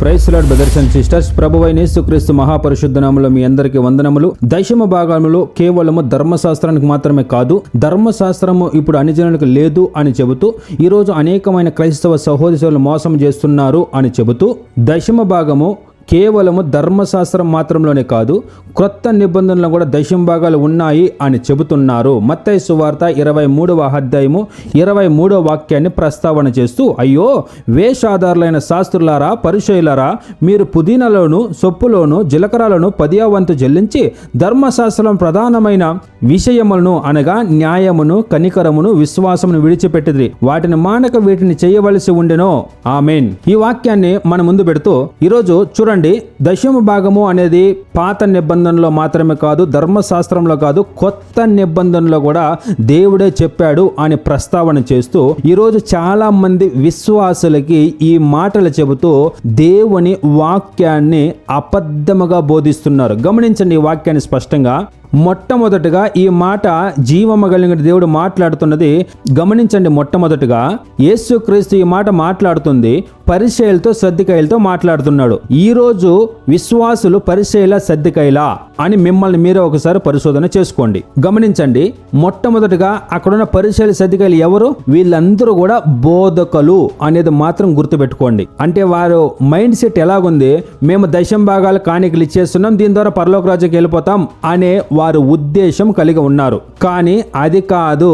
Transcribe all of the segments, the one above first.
Praise lord brothers and sisters ప్రభువైన యేసుక్రీస్తు మహాపరిశుద్ధ నామంలో మీ అందరికీ వందనములు. దశమ భాగములో కేవలము ధర్మశాస్త్రానికి మాత్రమే కాదు ధర్మశాస్త్రము ఇప్పుడు అన్ని జనులకు లేదు అని చెబుతూ ఈరోజు అనేకమైన క్రైస్తవ సహోదరులు మోసం చేస్తున్నారు అని చెబుతూ దశమ భాగము కేవలము ధర్మశాస్త్రం మాత్రంలోనే కాదు క్రొత్త నిబంధనలు కూడా దశం భాగాలు ఉన్నాయి అని చెబుతున్నారు. మత్తై సువార్త ఇరవై మూడవ అధ్యాయము ఇరవై మూడవ వాక్యాన్ని ప్రస్తావన చేస్తూ అయ్యో వేషాధారులైన శాస్త్రులారా పరిచయులారా మీరు పుదీనలోను సొప్పులోను జీలకర్రలను పదియా వంతు చెల్లించి ధర్మశాస్త్రం ప్రధానమైన విషయములను అనగా న్యాయమును కనికరమును విశ్వాసమును విడిచిపెట్టిది వాటిని మానక వీటిని చేయవలసి ఉండెనో. ఆమెన్. ఈ వాక్యాన్ని మన ముందు పెడుతూ ఈరోజు చూడండి దశమ భాగము అనేది పాత నిబంధన నిబంధనలో మాత్రమే కాదు ధర్మశాస్త్రంలో కాదు కొత్త నిబంధనలో కూడా దేవుడే చెప్పాడు అని ప్రస్తావన చేస్తూ ఈరోజు చాలా మంది విశ్వాసులకి ఈ మాటలు చెబుతూ దేవుని వాక్యాన్ని అబద్ధముగా బోధిస్తున్నారు. గమనించండి ఈ వాక్యాన్ని స్పష్టంగా. మొట్టమొదటగా ఈ మాట జీవమ్మ కలిగిన దేవుడు మాట్లాడుతున్నది గమనించండి మొట్టమొదటగా. యేసుక్రీస్తు ఈ మాట మాట్లాడుతుంది పరిశైలతో సర్దికైలతో మాట్లాడుతున్నాడు. ఈరోజు విశ్వాసులు పరిశైల సర్దికైల అని మిమ్మల్ని మీరే ఒకసారి పరిశోధన చేసుకోండి. గమనించండి మొట్టమొదటగా అక్కడున్న పరిశైల సర్దికైలు ఎవరు? వీళ్ళందరూ కూడా బోధకులు అనేది మాత్రం గుర్తుపెట్టుకోండి. అంటే వారు మైండ్ సెట్ ఎలాగుంది? మేము దశం భాగాలు కానికలు ఇచ్చేస్తున్నాం దీని ద్వారా పరలోక రాజుకి వెళ్ళిపోతాం అనే వారు ఉద్దేశం కలిగి ఉన్నారు. కానీ అది కాదు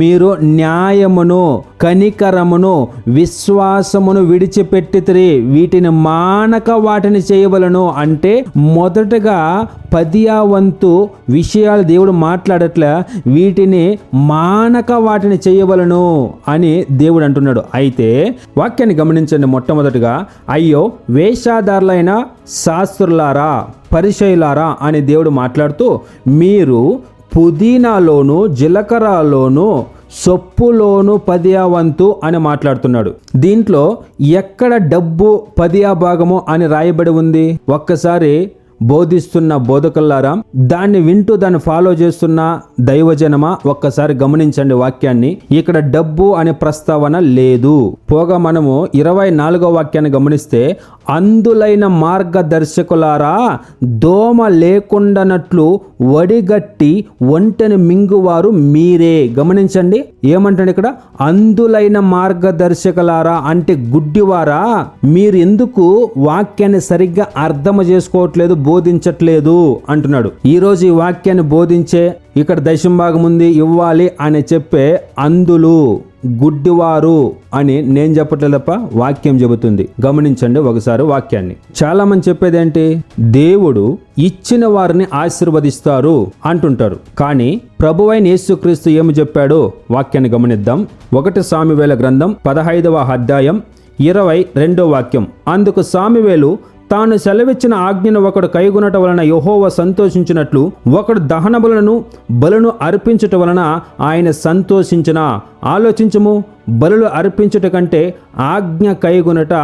మీరు న్యాయమును కనికరమును విశ్వాసమును విడిచిపెట్టితిరి వీటిని మానక వాటిని చేయవలను అంటే మొదటగా పదియా వంతు విషయాలు దేవుడు మాట్లాడట్లా వీటిని మానక వాటిని చేయవలను అని దేవుడు అంటున్నాడు. అయితే వాక్యాన్ని గమనించండి మొట్టమొదటిగా. అయ్యో వేషాదారులైన శాస్త్రులారా పరిచయులారా అని దేవుడు మాట్లాడుతూ మీరు పుదీనాలోను జీలకర్రలోను సొప్పులోను పదియా వంతు అని మాట్లాడుతున్నాడు. దీంట్లో ఎక్కడ డబ్బు పదియా భాగము అని రాయబడి ఉంది? ఒక్కసారి బోధిస్తున్న బోధకులారా దాన్ని వింటూ దాన్ని ఫాలో చేస్తున్న దైవజనమా? ఒక్కసారి గమనించండి వాక్యాన్ని. ఇక్కడ డబ్బు అనే ప్రస్తావన లేదు. పోగా మనము ఇరవై నాలుగో వాక్యాన్ని గమనిస్తే అందులైన మార్గదర్శకులారా దోమ లేకుండానట్లు వడిగట్టి ఒంటెని మింగువారు మీరే. గమనించండి. ఏమంటాడు ఇక్కడ? అందులైన మార్గదర్శకులారా అంటే గుడ్డివారా మీరు ఎందుకు వాక్యాన్ని సరిగ్గా అర్థం చేసుకోవట్లేదు బోధించట్లేదు అంటున్నాడు. ఈరోజు ఈ వాక్యాన్ని బోధించే ఇక్కడ దశంభాగం ఉంది ఇవ్వాలి అని చెప్పే అందులు గుడ్డివారు అని నేను చెప్పట్లేదు తప్ప వాక్యం చెబుతుంది. గమనించండి ఒకసారి వాక్యాన్ని. చాలా మంది చెప్పేది ఏంటి దేవుడు ఇచ్చిన వారిని ఆశీర్వదిస్తారు అంటుంటారు. కానీ ప్రభువైన యేసుక్రీస్తు ఏమి చెప్పాడో? వాక్యాన్ని గమనిద్దాం. ఒకటి సామివేల గ్రంథం పదహైదవ అధ్యాయం ఇరవై రెండో వాక్యం. అందుకు సామివేలు తాను సెలవిచ్చిన ఆజ్ఞను ఒకడు కైగొనట వలన యహోవ సంతోషించినట్లు ఒకడు దహన బలులను బలును అర్పించుట వలన ఆయన సంతోషించిన. ఆలోచించము బలులు అర్పించుట కంటే ఆజ్ఞ కైగొనట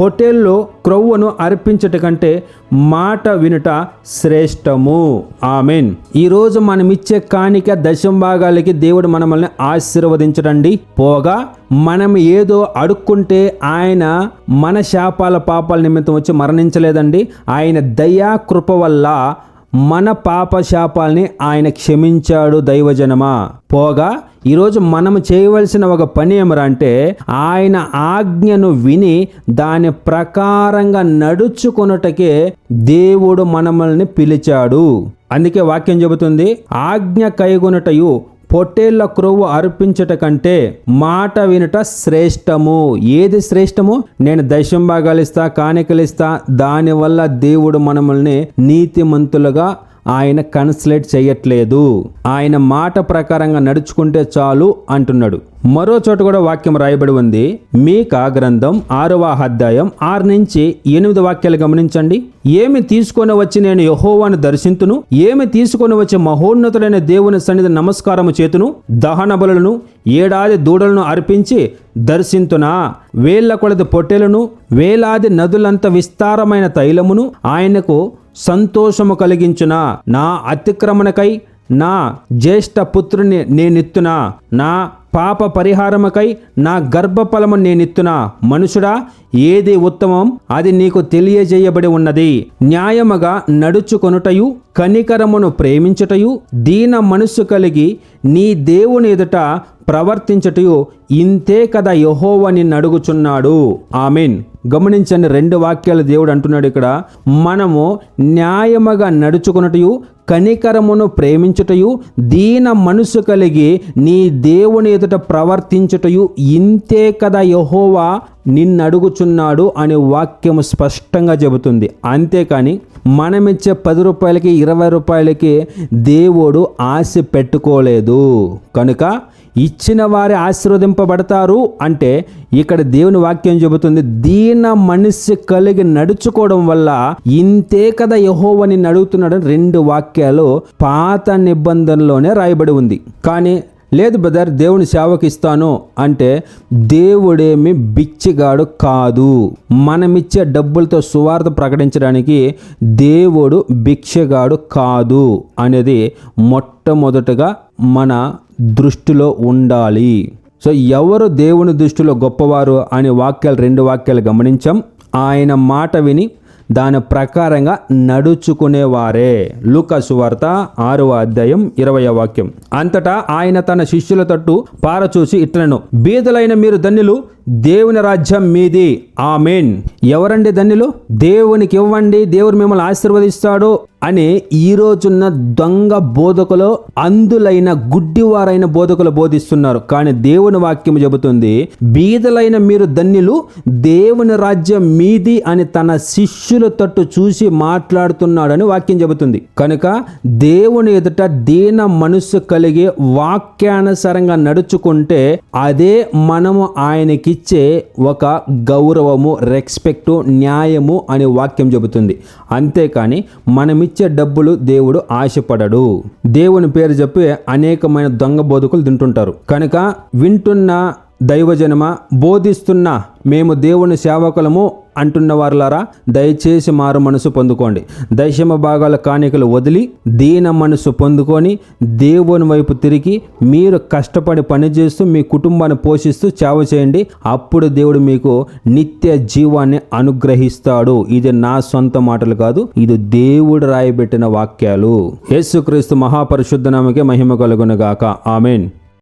పొటేల్లో క్రొవ్వను అర్పించట కంటే మాట వినుట శ్రేష్టము. ఆమెన్. ఈరోజు మనం ఇచ్చే కాணிక దశం భాగాలకి దేవుడు మనల్ని ఆశీర్వదించడండి. పోగా మనం ఏదో అడుక్కుంటే ఆయన మన శాపాల పాపాల నిమిత్తం వచ్చి మరణించలేదండి. ఆయన దయా కృప వల్ల మన పాప శాపాల్ని ఆయన క్షమించాడు దైవజనమా? పోగా ఈరోజు మనం చేయవలసిన ఒక పని ఏమరా అంటే ఆయన ఆజ్ఞను విని దాని ప్రకారంగా నడుచుకొనుటకే దేవుడు మనమల్ని పిలిచాడు. అందుకే వాక్యం చెబుతుంది ఆజ్ఞ కైగొనటయు పొట్టేళ్ళ క్రొవ్వు అర్పించట కంటే మాట వినుట శ్రేష్టము. ఏది శ్రేష్టము? నేను దశం భాగాలు ఇస్తా కాணிకలు ఇస్తా. దానివల్ల దేవుడు మనల్ని నీతిమంతులుగా ఆయన కన్సలేట్ చేయట్లేదు. ఆయన మాట ప్రకారంగా నడుచుకుంటే చాలు అంటున్నాడు. మరో చోట కూడా వాక్యం రాయబడి ఉంది. మీకా గ్రంథం ఆరవ అధ్యాయం ఆరు నుంచి ఎనిమిది వాక్యాలు గమనించండి. ఏమి తీసుకొని వచ్చి నేను యహోవాను దర్శింతును? ఏమి తీసుకొని వచ్చి మహోన్నతుడైన దేవుని సన్నిధి నమస్కారము చేతును? దహన బలులను ఏడాది దూడలను అర్పించి దర్శింతునా? వేళ్ళ కొలది పొట్టెలను వేలాది నదులంత విస్తారమైన తైలమును? ఆయనకు సంతోషము కలిగించున? నా అతిక్రమణకై నా జ్యేష్ఠ పుత్రుని నేనెత్తున? నా పాప పరిహారముకై నా గర్భఫలము నేనెత్తున? మనుషుడా ఏది ఉత్తమం? అది నీకు తెలియజేయబడి ఉన్నది. న్యాయముగా నడుచుకొనుటయు కనికరమును ప్రేమించుటయు దీన మనస్సు కలిగి నీ దేవుని ఎదుట ప్రవర్తించుటయు ఇంతే కదా యహోవా నిన్ను అడుగుచున్నాడు ఆమెన్. గమనించండి రెండు వాక్యాలు దేవుడు అంటున్నాడు ఇక్కడ. మనము న్యాయముగా నడుచుకున్నటయు కనికరమును ప్రేమించుటయు దీన మనసు కలిగి నీ దేవుని ఎదుట ప్రవర్తించుటయు ఇంతే కదా యహోవా నిన్ను అడుగుచున్నాడు అనే వాక్యము స్పష్టంగా చెబుతుంది. అంతేకాని మనమిచ్చే పది రూపాయలకి ఇరవై రూపాయలకి దేవుడు ఆశ పెట్టుకోలేదు. కనుక ఇచ్చిన వారి ఆశీర్వదింపబడతారు అంటే ఇక్కడ దేవుని వాక్యం చెబుతుంది దీన మనస్సు కలిగి నడుచుకోవడం వల్ల ఇంతే కదా యహోవని అడుగుతున్నాడని రెండు వాక్యాలు పాత నిబంధనలోనే రాయబడి ఉంది. కానీ లేదు బ్రదర్ దేవుని సేవకిస్తాను అంటే దేవుడేమి బిచ్చిగాడు కాదు. మనమిచ్చే డబ్బులతో సువార్త ప్రకటించడానికి దేవుడు భిక్షగాడు కాదు అనేది మొట్టమొదటగా మన దృష్టిలో ఉండాలి. సో ఎవరు దేవుని దృష్టిలో గొప్పవారు అనే వాక్యాలు రెండు వాక్యాలు గమనించాం. ఆయన మాట విని దాని ప్రకారంగా నడుచుకునేవారే. లూకాసు వార్త ఆరవ అధ్యాయం ఇరవయ వాక్యం. అంతటా ఆయన తన శిష్యుల తట్టు పారచూసి ఇట్లను బీదలైన మీరు ధన్యులు దేవుని రాజ్యం మీది. ఆమెన్. ఎవరండి ధన్యులు? దేవునికి ఇవ్వండి దేవుడు మిమ్మల్ని ఆశీర్వదిస్తాడు అని ఈ రోజున్న దొంగ బోధకులు అందులైన గుడ్డివారైన బోధకులు బోధిస్తున్నారు. కానీ దేవుని వాక్యం చెబుతుంది బీదలైన మీరు ధన్యులు దేవుని రాజ్యం మీది అని తన శిష్యుల తట్టు చూసి మాట్లాడుతున్నాడని వాక్యం చెబుతుంది. కనుక దేవుని ఎదుట దీన మనస్సు కలిగి వాక్యానుసారంగా నడుచుకుంటే అదే మనము ఆయనకి ఇచ్చే ఒక గౌరవము రెస్పెక్టు న్యాయము అనే వాక్యం చెబుతుంది. అంతేకాని మనమిచ్చే డబ్బులు దేవుడు ఆశపడడు. దేవుని పేరు చెప్పి అనేకమైన దొంగ బోధకులు తింటుంటారు. కనుక వింటున్న దైవజనమ బోధిస్తున్న మేము దేవుని సేవకులము అంటున్న వారులారా దయచేసి మారు మనసు పొందుకోండి. దశమ భాగాల కానికలు వదిలి దీన మనసు పొందుకొని దేవుని వైపు తిరిగి మీరు కష్టపడి పనిచేస్తూ మీ కుటుంబాన్ని పోషిస్తూ సేవ చేయండి. అప్పుడు దేవుడు మీకు నిత్య జీవాన్ని అనుగ్రహిస్తాడు. ఇది నా సొంత మాటలు కాదు ఇది దేవుడు రాయబెట్టిన వాక్యాలు. యేసుక్రీస్తు మహాపరిశుద్ధ నామకే మహిమ కలుగునుగాక ఆమెన్.